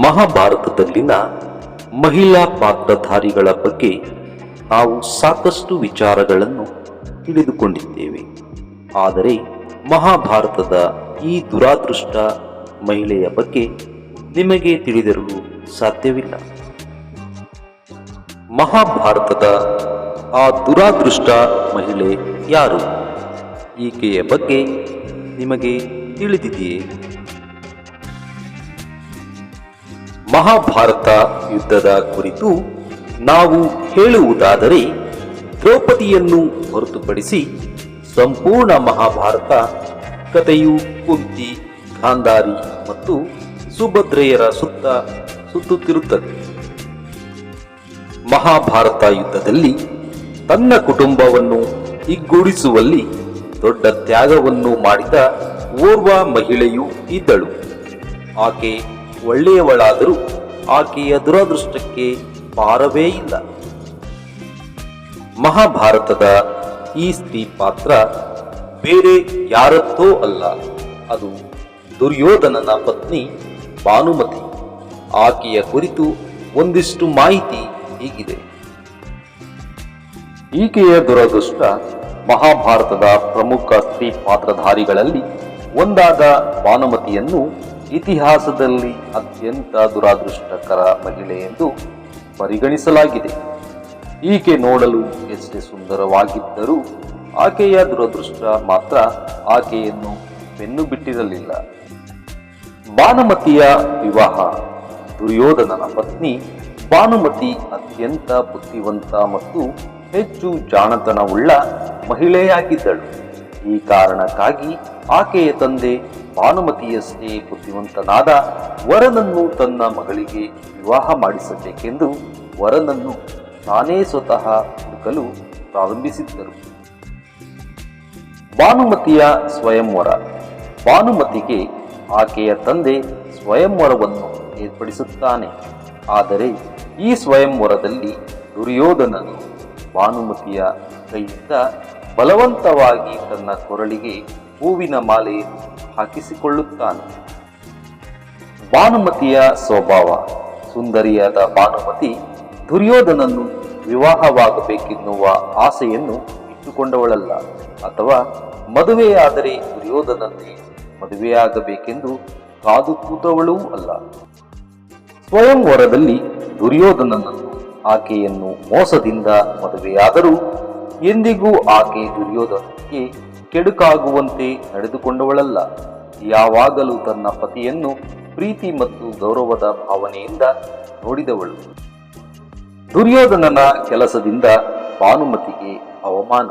ಮಹಾಭಾರತದಲ್ಲಿನ ಮಹಿಳಾ ಪಾತ್ರಧಾರಿಗಳ ಬಗ್ಗೆ ನಾವು ಸಾಕಷ್ಟು ವಿಚಾರಗಳನ್ನು ತಿಳಿದುಕೊಂಡಿದ್ದೇವೆ. ಆದರೆ ಮಹಾಭಾರತದ ಈ ದುರಾದೃಷ್ಟ ಮಹಿಳೆಯ ಬಗ್ಗೆ ನಿಮಗೆ ತಿಳಿದಿರಲು ಸಾಧ್ಯವಿಲ್ಲ. ಮಹಾಭಾರತದ ಆ ದುರಾದೃಷ್ಟ ಮಹಿಳೆ ಯಾರು? ಈಕೆಯ ಬಗ್ಗೆ ನಿಮಗೆ ತಿಳಿದಿದೆಯೇ? ಮಹಾಭಾರತ ಯುದ್ಧದ ಕುರಿತು ನಾವು ಹೇಳುವುದಾದರೆ, ದ್ರೌಪದಿಯನ್ನು ಹೊರತುಪಡಿಸಿ ಸಂಪೂರ್ಣ ಮಹಾಭಾರತ, ಕಥೆಯು ಕುಂತಿ, ಗಾಂಧಾರಿ ಮತ್ತು ಸುಭದ್ರೆಯರ ಸುತ್ತ ಸುತ್ತುತ್ತಿರುತ್ತದೆ. ಮಹಾಭಾರತ ಯುದ್ಧದಲ್ಲಿ ತನ್ನ ಕುಟುಂಬವನ್ನು ಹಿಗ್ಗೂಡಿಸುವಲ್ಲಿ ದೊಡ್ಡ ತ್ಯಾಗವನ್ನು ಮಾಡಿದ ಓರ್ವ ಮಹಿಳೆಯೂ ಇದ್ದಳು. ಆಕೆ ಒಳ್ಳೆಯವಳಾದರೂ ಆಕೆಯ ದುರದೃಷ್ಟಕ್ಕೆ ಪಾರವೇ ಇಲ್ಲ. ಮಹಾಭಾರತದ ಈ ಸ್ತ್ರೀ ಪಾತ್ರ ಬೇರೆ ಯಾರತ್ತೋ ಅಲ್ಲ. ಅದು ದುರ್ಯೋಧನನ ಪತ್ನಿ ಭಾನುಮತಿ. ಆಕೆಯ ಕುರಿತು ಒಂದಿಷ್ಟು ಮಾಹಿತಿ ಹೀಗಿದೆ. ಈಕೆಯ ದುರದೃಷ್ಟ ಮಹಾಭಾರತದ ಪ್ರಮುಖ ಸ್ತ್ರೀ ಪಾತ್ರಧಾರಿಗಳಲ್ಲಿ ಒಂದಾದ ಭಾನುಮತಿಯನ್ನು ಇತಿಹಾಸದಲ್ಲಿ ಅತ್ಯಂತ ದುರಾದೃಷ್ಟಕರ ಮಹಿಳೆ ಎಂದು ಪರಿಗಣಿಸಲಾಗಿದೆ. ಈಕೆ ನೋಡಲು ಎಷ್ಟೇ ಸುಂದರವಾಗಿದ್ದರೂ ಆಕೆಯ ದುರದೃಷ್ಟ ಮಾತ್ರ ಆಕೆಯನ್ನು ಬೆನ್ನು ಬಿಟ್ಟಿರಲಿಲ್ಲ. ಭಾನುಮತಿಯ ವಿವಾಹ, ದುರ್ಯೋಧನನ ಪತ್ನಿ ಭಾನುಮತಿ ಅತ್ಯಂತ ಬುದ್ಧಿವಂತ ಮತ್ತು ಹೆಚ್ಚು ಜಾಣತನವುಳ್ಳ ಮಹಿಳೆಯಾಗಿದ್ದಳು. ಈ ಕಾರಣಕ್ಕಾಗಿ ಆಕೆಯ ತಂದೆ ಭಾನುಮತಿಯಷ್ಟೇ ಬುದ್ಧಿವಂತನಾದ ವರನನ್ನು ತನ್ನ ಮಗಳಿಗೆ ವಿವಾಹ ಮಾಡಿಸಬೇಕೆಂದು ವರನನ್ನು ತಾನೇ ಸ್ವತಃ ಹುಡುಕಲು ಪ್ರಾರಂಭಿಸಿದ್ದರು. ಭಾನುಮತಿಯ ಸ್ವಯಂವರ. ಭಾನುಮತಿಗೆ ಆಕೆಯ ತಂದೆ ಸ್ವಯಂವರವನ್ನು ಏರ್ಪಡಿಸುತ್ತಾನೆ. ಆದರೆ ಈ ಸ್ವಯಂವರದಲ್ಲಿ ದುರ್ಯೋಧನನು ಭಾನುಮತಿಯ ಕೈಯಿಂದ ಬಲವಂತವಾಗಿ ತನ್ನ ಕೊರಳಿಗೆ ಹೂವಿನ ಮಾಲೆ ಹಾಕಿಸಿಕೊಳ್ಳುತ್ತಾನೆ. ಭಾನುಮತಿಯ ಸ್ವಭಾವ, ಸುಂದರಿಯಾದ ಭಾನುಮತಿ ದುರ್ಯೋಧನನ್ನು ವಿವಾಹವಾಗಬೇಕೆನ್ನುವ ಆಸೆಯನ್ನು ಇಟ್ಟುಕೊಂಡವಳಲ್ಲ. ಅಥವಾ ಮದುವೆಯಾದರೆ ದುರ್ಯೋಧನನ್ನೇ ಮದುವೆಯಾಗಬೇಕೆಂದು ಕಾದು ಕೂತವಳೂ ಅಲ್ಲ. ಸ್ವಯಂವರದಲ್ಲಿ ದುರ್ಯೋಧನನನ್ನು ಆಕೆಯನ್ನು ಮೋಸದಿಂದ ಮದುವೆಯಾದರೂ. ಎಂದಿಗೂ ಆಕೆ ದುರ್ಯೋಧನಕ್ಕೆ ಕೆಡುಕಾಗುವಂತೆ ನಡೆದುಕೊಂಡವಳಲ್ಲ. ಯಾವಾಗಲೂ ತನ್ನ ಪತಿಯನ್ನು ಪ್ರೀತಿ ಮತ್ತು ಗೌರವದ ಭಾವನೆಯಿಂದ ನೋಡಿದವಳು. ದುರ್ಯೋಧನನ ಕೆಲಸದಿಂದ ಭಾನುಮತಿಗೆ ಅವಮಾನ.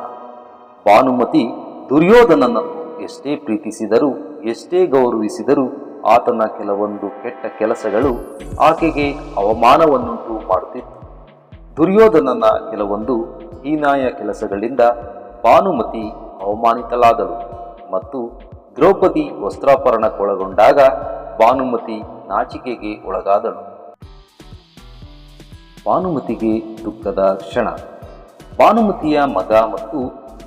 ಭಾನುಮತಿ ದುರ್ಯೋಧನನನ್ನು ಎಷ್ಟೇ ಪ್ರೀತಿಸಿದರೂ, ಎಷ್ಟೇ ಗೌರವಿಸಿದರೂ ಆತನ ಕೆಲವೊಂದು ಕೆಟ್ಟ ಕೆಲಸಗಳು ಆಕೆಗೆ ಅವಮಾನವನ್ನುಂಟು ಮಾಡುತ್ತಿತ್ತು. ದುರ್ಯೋಧನನ ಕೆಲವೊಂದು ಹೀನಾಯ ಕೆಲಸಗಳಿಂದ ಭಾನುಮತಿ ಅವಮಾನಿತಳಾದಳು ಮತ್ತು ದ್ರೌಪದಿ ವಸ್ತ್ರಾಪರಣಕ್ಕೊಳಗೊಂಡಾಗ ಭಾನುಮತಿ ನಾಚಿಕೆಗೆ ಒಳಗಾದಳು. ಭಾನುಮತಿಗೆ ದುಃಖದ ಕ್ಷಣ. ಭಾನುಮತಿಯ ಮಗ ಮತ್ತು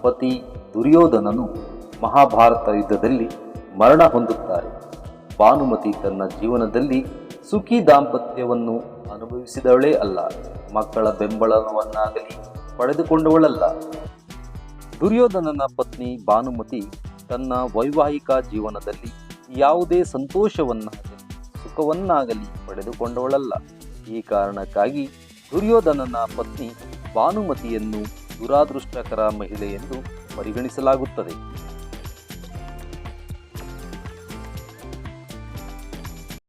ಪತಿ ದುರ್ಯೋಧನನು ಮಹಾಭಾರತ ಯುದ್ಧದಲ್ಲಿ ಮರಣ ಹೊಂದುತ್ತಾರೆ. ಭಾನುಮತಿ ತನ್ನ ಜೀವನದಲ್ಲಿ ಸುಖಿ ದಾಂಪತ್ಯವನ್ನು ಅನುಭವಿಸಿದವಳೇ ಅಲ್ಲ, ಮಕ್ಕಳ ಬೆಂಬಲವನ್ನಾಗಲಿ ಪಡೆದುಕೊಂಡವಳಲ್ಲ. ದುರ್ಯೋಧನನ ಪತ್ನಿ ಭಾನುಮತಿ ತನ್ನ ವೈವಾಹಿಕ ಜೀವನದಲ್ಲಿ ಯಾವುದೇ ಸಂತೋಷವನ್ನಾಗಲಿ ಸುಖವನ್ನಾಗಲಿ ಪಡೆದುಕೊಂಡವಳಲ್ಲ. ಈ ಕಾರಣಕ್ಕಾಗಿ ದುರ್ಯೋಧನನ ಪತ್ನಿ ಭಾನುಮತಿಯನ್ನು ದುರಾದೃಷ್ಟಕರ ಮಹಿಳೆ ಎಂದು ಪರಿಗಣಿಸಲಾಗುತ್ತದೆ.